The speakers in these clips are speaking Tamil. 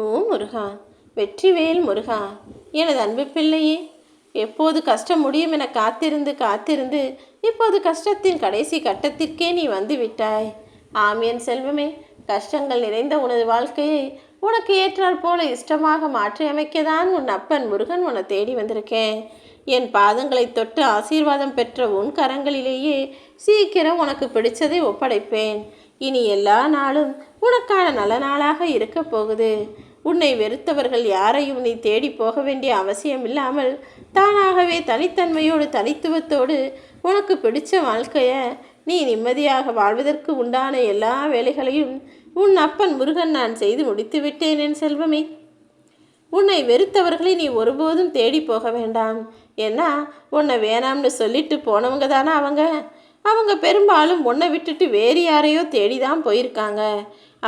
ஓ முருகா வெற்றிவேல் முருகா எனது அன்பு பிள்ளையே எப்போது கஷ்டம் முடியும் என காத்திருந்து காத்திருந்து இப்போது கஷ்டத்தின் கடைசி கட்டத்திற்கே நீ வந்து விட்டாய். ஆம் என் செல்வமே கஷ்டங்கள் நிறைந்த உனது வாழ்க்கையை உனக்கு ஏற்றால் போல இஷ்டமாக மாற்றி அமைக்கதான் உன் அப்பன் முருகன் உன்னை தேடி வந்திருக்கேன். என் பாதங்களை தொட்டு ஆசீர்வாதம் பெற்ற உன் கரங்களிலேயே சீக்கிரம் உனக்கு பிடிச்சதை ஒப்படைப்பேன். இனி எல்லா நாளும் உனக்கான நல்ல நாளாக இருக்க போகுது. உன்னை வெறுத்தவர்கள் யாரையும் நீ தேடி போக வேண்டிய அவசியம் இல்லாமல் தானாகவே தனித்தன்மையோடு தனித்துவத்தோடு உனக்கு பிடிச்ச வாழ்க்கையை நீ நிம்மதியாக வாழ்வதற்கு உண்டான எல்லா வேலைகளையும் உன் அப்பன் முருகன் நான் செய்து முடித்து விட்டேன் என் செல்வமே. உன்னை வெறுத்தவர்களை நீ ஒருபோதும் தேடி போக வேண்டாம். ஏன்னா உன்னை வேணாம்னு சொல்லிட்டு போனவங்க தானே அவங்க. அவங்க பெரும்பாலும் உன்னை விட்டுட்டு வேறு யாரையோ தேடி தான் போயிருக்காங்க.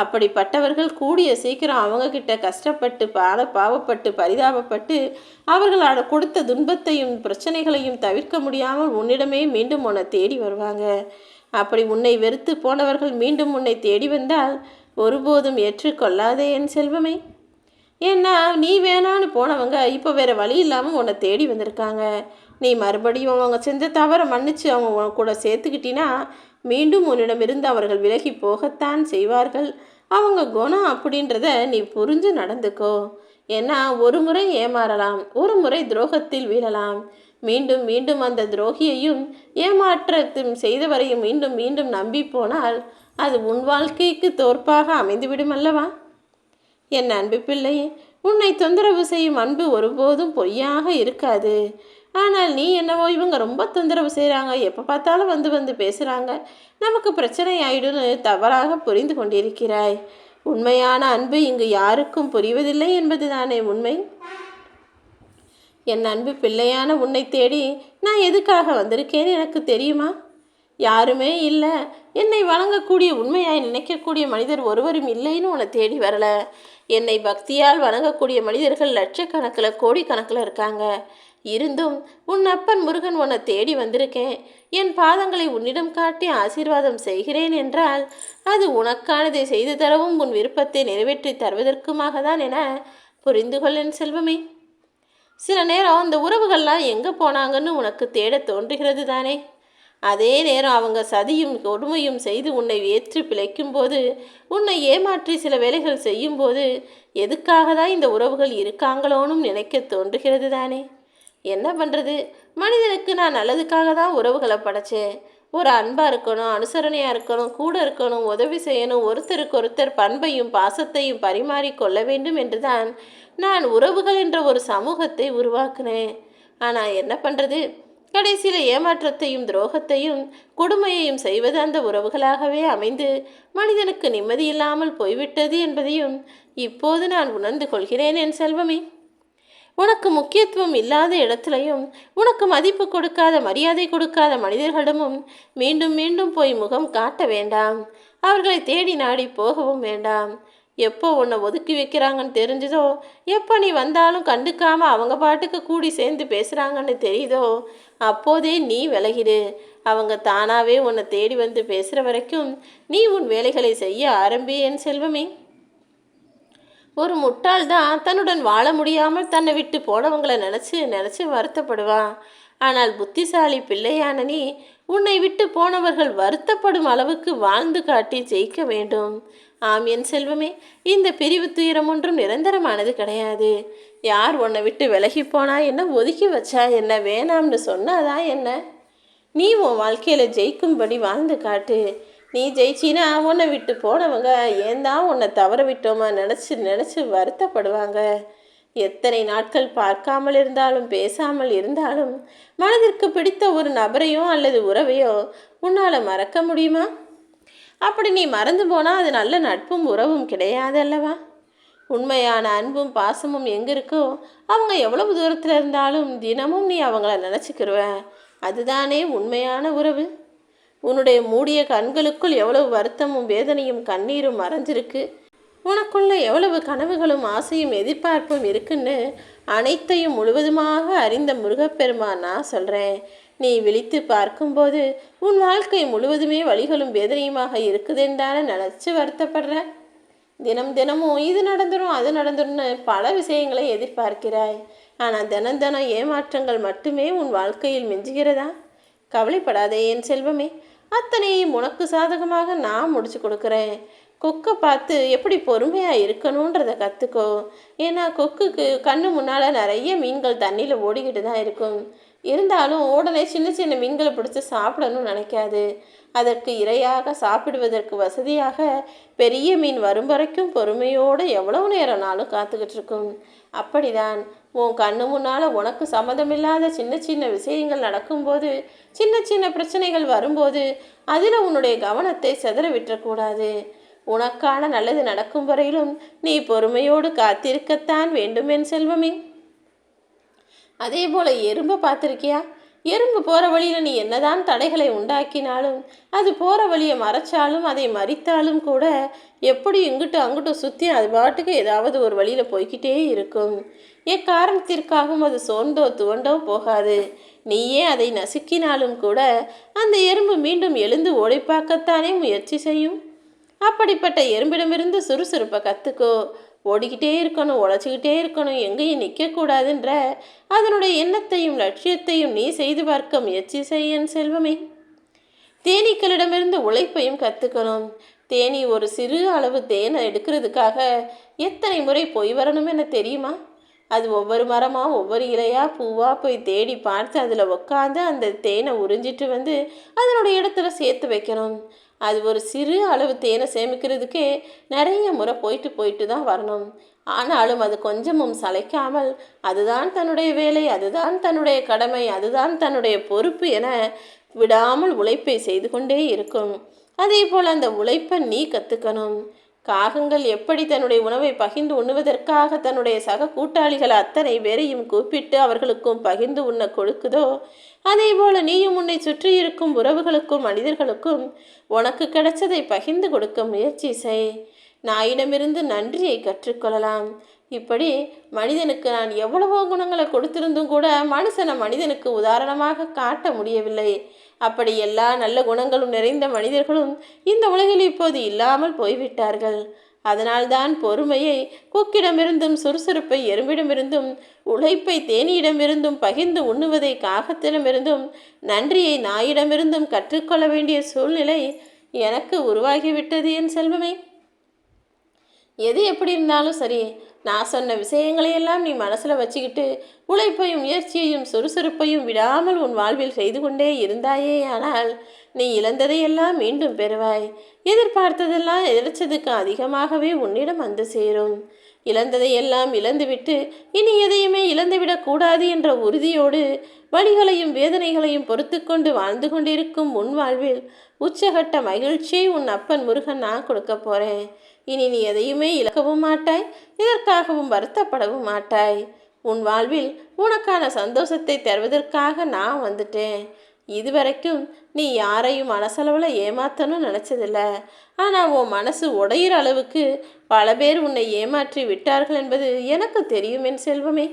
அப்படிப்பட்டவர்கள் கூடிய சீக்கிரம் அவங்கக்கிட்ட கஷ்டப்பட்டு பாட பாவப்பட்டு பரிதாபப்பட்டு அவர்களோட கொடுத்த துன்பத்தையும் பிரச்சனைகளையும் தவிர்க்க முடியாமல் உன்னிடமே மீண்டும் உன்னை தேடி வருவாங்க. அப்படி உன்னை வெறுத்து போனவர்கள் மீண்டும் உன்னை தேடி வந்தால் ஒருபோதும் ஏற்றுக்கொள்ளாதே என் செல்வமே. ஏன்னா நீ வேணான்னு போனவங்க இப்போ வேறு வழி இல்லாமல் உன்னை தேடி வந்திருக்காங்க. நீ மறுபடியும் அவங்க செஞ்ச தவறை மன்னிச்சு அவங்க உன் கூட சேர்த்துக்கிட்டினா மீண்டும் உன்னிடமிருந்து அவர்கள் விலகி போகத்தான் செய்வார்கள். அவங்க குணம் அப்படின்றத நீ புரிஞ்சு நடந்துக்கோ. ஏன்னா ஒரு முறை ஏமாறலாம் ஒரு முறை துரோகத்தில் வீழலாம். மீண்டும் மீண்டும் அந்த துரோகியையும் ஏமாற்றத்தும் செய்தவரையும் மீண்டும் மீண்டும் நம்பி போனால் அது உன் வாழ்க்கைக்கு தோற்பாக அமைந்துவிடும் அல்லவா? என் அன்பு பிள்ளையே உன்னை தொந்தரவு செய்யும் அன்பு ஒருபோதும் பொய்யாக இருக்காது. ஆனால் நீ என்னவோ இவங்க ரொம்ப தொந்தரவு செய்கிறாங்க எப்போ பார்த்தாலும் வந்து வந்து பேசுகிறாங்க நமக்கு பிரச்சனை ஆயிடும்னு தவறாக புரிந்து கொண்டிருக்கிறாய். உண்மையான அன்பு இங்கு யாருக்கும் புரிவதில்லை என்பது தானே உண்மை? என் அன்பு பிள்ளையான உன்னை தேடி நான் எதுக்காக வந்திருக்கேன்னு எனக்கு தெரியுமா? யாருமே இல்லை. என்னை வணங்கக்கூடிய உண்மையாய் நினைக்கக்கூடிய மனிதர் ஒருவரும் இல்லைன்னு உன்னை தேடி வரல. என்னை பக்தியால் வணங்கக்கூடிய மனிதர்கள் லட்சக்கணக்கில் கோடிக்கணக்கில் இருக்காங்க. இருந்தும் உன் அப்பன் முருகன் உன்னை தேடி வந்திருக்கேன். என் பாதங்களை உன்னிடம் காட்டி ஆசீர்வாதம் செய்கிறேன் என்றால் அது உனக்கானதை செய்து தரவும் உன் விருப்பத்தை நிறைவேற்றி தருவதற்குமாக தான் என புரிந்து கொள்ளேன் செல்வமே. சில நேரம் அந்த உறவுகள்லாம் எங்கே போனாங்கன்னு உனக்கு தேட தோன்றுகிறது தானே. அதே நேரம் அவங்க சதியும் கொடுமையும் செய்து உன்னை ஏற்றி பிழைக்கும் போது உன்னை ஏமாற்றி சில வேலைகள் செய்யும்போது எதுக்காக தான் இந்த உறவுகள் இருக்காங்களோனும் நினைக்க தோன்றுகிறது தானே. என்ன பண்ணுறது மனிதனுக்கு நான் நல்லதுக்காக தான் உறவுகளை படைச்சேன் ஒரு அன்பாக இருக்கணும் அனுசரணையாக இருக்கணும் கூட இருக்கணும் உதவி செய்யணும் ஒருத்தருக்கு ஒருத்தர் பண்பையும் பாசத்தையும் பரிமாறி கொள்ள வேண்டும் என்று தான் நான் உறவுகள் என்ற ஒரு சமூகத்தை உருவாக்கினேன். ஆனால் என்ன பண்ணுறது கடைசியில் ஏமாற்றத்தையும் துரோகத்தையும் கொடுமையையும் செய்வது அந்த உறவுகளாகவே அமைந்து மனிதனுக்கு நிம்மதி இல்லாமல் போய்விட்டது என்பதையும் இப்போது நான் உணர்ந்து கொள்கிறேன் என் செல்வமே. உனக்கு முக்கியத்துவம் இல்லாத இடத்துலையும் உனக்கு மதிப்பு கொடுக்காத மரியாதை கொடுக்காத மனிதர்களிடமும் மீண்டும் மீண்டும் போய் முகம் காட்ட வேண்டாம். அவர்களை தேடி நாடி போகவும் வேண்டாம். எப்போ உன்னை ஒதுக்கி வைக்கிறாங்கன்னு தெரிஞ்சதோ எப்போ நீ வந்தாலும் கண்டுக்காம அவங்க பாட்டுக்கு கூடி சேர்ந்து பேசுகிறாங்கன்னு தெரியுதோ அப்போதே நீ விலகிடு. அவங்க தானாகவே உன்னை தேடி வந்து பேசுகிற வரைக்கும் நீ உன் வேலைகளை செய்ய ஆரம்பி என் செல்வமே. ஒரு முட்டாள் தான் தன்னுடன் வாழ முடியாமல் தன்னை விட்டு போனவங்களை நினச்சி நினச்சி வருத்தப்படுவான். ஆனால் புத்திசாலி பிள்ளையான நீ உன்னை விட்டு போனவர்கள் வருத்தப்படும் அளவுக்கு வாழ்ந்து காட்டி ஜெயிக்க வேண்டும். ஆம் என் செல்வமே இந்த பிரிவு துயரம் ஒன்றும் நிரந்தரமானது கிடையாது. யார் உன்னை விட்டு விலகி போனா என்ன ஒதுக்கி வச்சா என்ன வேணாம்னு சொன்னாதான் என்ன? நீ உன் வாழ்க்கையில் ஜெயிக்கும்படி வாழ்ந்து காட்டு. நீ ஜெயிச்சினா உன்னை விட்டு போனவங்க ஏன் தான் உன்னை தவற விட்டோமா நினச்சி நினச்சி வருத்தப்படுவாங்க. எத்தனை நாட்கள் பார்க்காமல் இருந்தாலும் பேசாமல் இருந்தாலும் மனதிற்கு பிடித்த ஒரு நபரையோ அல்லது உறவையோ உன்னால் மறக்க முடியுமா? அப்படி நீ மறந்து போனால் அது நல்ல நட்பும் உறவும் கிடையாது அல்லவா உண்மையான அன்பும் பாசமும் எங்கே இருக்கோ அவங்க எவ்வளவு தூரத்தில் இருந்தாலும் தினமும் நீ அவங்கள நினச்சிக்கிருவ. அதுதானே உண்மையான உறவு? உன்னுடைய மூடிய கண்களுக்குள் எவ்வளவு வருத்தமும் வேதனையும் கண்ணீரும் மறைஞ்சிருக்கு. உனக்குள்ள எவ்வளவு கனவுகளும் ஆசையும் எதிர்பார்ப்பும் இருக்குன்னு அனைத்தையும் முழுவதுமாக அறிந்த முருகப்பெருமான் நான் சொல்கிறேன் நீ விழித்து பார்க்கும்போது உன் வாழ்க்கை முழுவதுமே வழிகளும் வேதனையுமாக இருக்குதுன்றான நினச்சி வருத்தப்படுற. தினம் தினமும் இது நடந்துடும் அது நடந்துடும்னு பல விஷயங்களை எதிர்பார்க்கிறாய். ஆனால் தினம் தினம் ஏமாற்றங்கள் மட்டுமே உன் வாழ்க்கையில் மிஞ்சுகிறதா? கவலைப்படாதே என் செல்வமே. அத்தனையும் உனக்கு சாதகமாக நான் முடிச்சு கொடுக்குறேன். கொக்கை பார்த்து எப்படி பொறுமையாக இருக்கணுன்றத கற்றுக்கோ ஏன்னா கொக்குக்கு கண்ணு முன்னால் நிறைய மீன்கள் தண்ணியில் ஓடிக்கிட்டு தான் இருக்கும். இருந்தாலும் உடனே சின்ன சின்ன மீன்களை பிடிச்சி சாப்பிடணும்னு நினைக்காது. அதற்கு இரையாக சாப்பிடுவதற்கு வசதியாக பெரிய மீன் வரும் வரைக்கும் பொறுமையோடு எவ்வளவு நேரம்னாலும் காத்துக்கிட்டு இருக்கும்? அப்படிதான். உன் கண்ணு முன்னால் உனக்கு சம்மந்தமில்லாத சின்ன சின்ன விஷயங்கள் நடக்கும்போது சின்ன சின்ன பிரச்சனைகள் வரும்போது அதில் உன்னுடைய கவனத்தை செதற விட்டுறக்கூடாது உனக்கான நல்லது நடக்கும் வரையிலும் நீ பொறுமையோடு காத்திருக்கத்தான் வேண்டுமென் செல்வமே. அதே போல் எறும்பை பார்த்துருக்கியா? எறும்பு போகிற வழியில் நீ என்னதான் தடைகளை உண்டாக்கினாலும் அது போகிற வழியை மறைச்சாலும் அதை மறித்தாலும் கூட எப்படி இங்கிட்டு அங்கிட்டு சுற்றி அது பாட்டுக்கு ஏதாவது ஒரு வழியில் போய்கிட்டே இருக்கும். எக்காரணத்திற்காகவும் அது சோர்ந்தோ துவண்டோ போகாது. நீயே அதை நசுக்கினாலும் கூட அந்த எறும்பு மீண்டும் எழுந்து ஓடிப்பாக்கத்தானே முயற்சி செய்யும்? அப்படிப்பட்ட எறும்பிடமிருந்து சுறுசுறுப்பை கற்றுக்கோ ஓடிக்கிட்டே இருக்கணும் உழைச்சிக்கிட்டே இருக்கணும் எங்கேயும் நிற்கக்கூடாதுன்ற அதனுடைய எண்ணத்தையும் லட்சியத்தையும் நீ செய்து பார்க்க முயற்சி செய்யன் செல்வமே. தேனீக்களிடமிருந்து உழைப்பையும் கற்றுக்கணும் தேனி ஒரு சிறு அளவு தேனை எடுக்கிறதுக்காக எத்தனை முறை போய் வரணும் என தெரியுமா? அது ஒவ்வொரு மரமாக ஒவ்வொரு இலையாக பூவாக போய் தேடி பார்த்து அதில் உக்காந்து அந்த தேனை உறிஞ்சிட்டு வந்து அதனுடைய இடத்துல சேர்த்து வைக்கணும். அது ஒரு சிறு அளவு தேனை சேமிக்கிறதுக்கே நிறைய முறை போயிட்டு போயிட்டு தான் வரணும். ஆனாலும் அது கொஞ்சமும் சளைக்காமல் அதுதான் தன்னுடைய வேலை அதுதான் தன்னுடைய கடமை அதுதான் தன்னுடைய பொறுப்பு என விடாமல் உழைப்பை செய்து கொண்டே இருக்கும். அதே போல் அந்த உழைப்பை நீ கற்றுக்கணும் காகங்கள் எப்படி தன்னுடைய உணவை பகிர்ந்து உண்ணுவதற்காக தன்னுடைய சக கூட்டாளிகள் அத்தனை பேரையும் கூப்பிட்டு அவர்களுக்கும் பகிர்ந்து உண்ண கொடுக்குதோ? அதே போல நீயும் உன்னை சுற்றி இருக்கும் உறவுகளுக்கும் மனிதர்களுக்கும் உனக்கு கிடைச்சதை பகிர்ந்து கொடுக்க முயற்சி செய். நாயிடமிருந்து நன்றியை கற்றுக்கொள்ளலாம். இப்படி மனிதனுக்கு நான் எவ்வளவோ குணங்களை கொடுத்திருந்தும் கூட மனுஷனை மனிதனுக்கு உதாரணமாக காட்ட முடியவில்லை. அப்படி எல்லா நல்ல குணங்களும் நிறைந்த மனிதர்களும் இந்த உலகில் இப்போது இல்லாமல் போய்விட்டார்கள். அதனால்தான் பொறுமையை கொக்கிடமிருந்தும் சுறுசுறுப்பை எறும்பிடமிருந்தும் உழைப்பை தேனியிடமிருந்தும் பகிர்ந்து உண்ணுவதை காகத்திடமிருந்தும் நன்றியை நாயிடமிருந்தும் கற்றுக்கொள்ள வேண்டிய சூழ்நிலை எனக்கு உருவாகிவிட்டது என் செல்வமே. எது எப்படி இருந்தாலும் சரி நான் சொன்ன விஷயங்களையெல்லாம் நீ மனசில் வச்சுக்கிட்டு உழைப்பையும் முயற்சியையும் சுறுசுறுப்பையும் விடாமல் உன் வாழ்வில் செய்து கொண்டே இருந்தாயே ஆனால் நீ இழந்ததையெல்லாம் மீண்டும் பெறுவாய். எதிர்பார்த்ததெல்லாம் எதிர்ச்சதுக்கு அதிகமாகவே உன்னிடம் வந்து சேரும். இழந்ததையெல்லாம் இழந்துவிட்டு இனி எதையுமே இழந்துவிடக்கூடாது என்ற உறுதியோடு வழிகளையும் வேதனைகளையும் பொறுத்து கொண்டு வாழ்ந்து கொண்டிருக்கும் உன் வாழ்வில் உச்சகட்ட மகிழ்ச்சியை உன் அப்பன் முருகன் நான் கொடுக்க போகிறேன் இனி நீ எதையுமே இழக்கவும் மாட்டாய் இதற்காகவும் வருத்தப்படவும் மாட்டாய். உன் வாழ்வில் உனக்கான சந்தோஷத்தை தருவதற்காக நான் வந்துட்டேன். இதுவரைக்கும் நீ யாரையும் மனசளவில் ஏமாத்தணும்னு நினச்சதில்ல. ஆனால் உன் மனசு உடையிற அளவுக்கு பல பேர் உன்னை ஏமாற்றி விட்டார்கள் என்பது எனக்கு தெரியும் என் செல்வமே.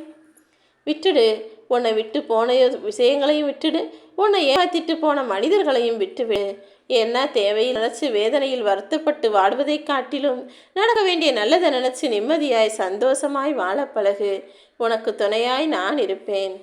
விட்டுடு. உன்னை விட்டு போன விஷயங்களையும் விட்டுடு. உன்னை ஏமாத்திட்டு போன மனிதர்களையும் விட்டுவிடு. என்ன தேவையில் நினைச்சு வேதனையில் வருத்தப்பட்டு வாடுவதை காட்டிலும் நடக்க வேண்டிய நல்லதை நினைச்சு நிம்மதியாய் சந்தோஷமாய் வாழ பழகு. உனக்கு துணையாய் நான் இருப்பேன்.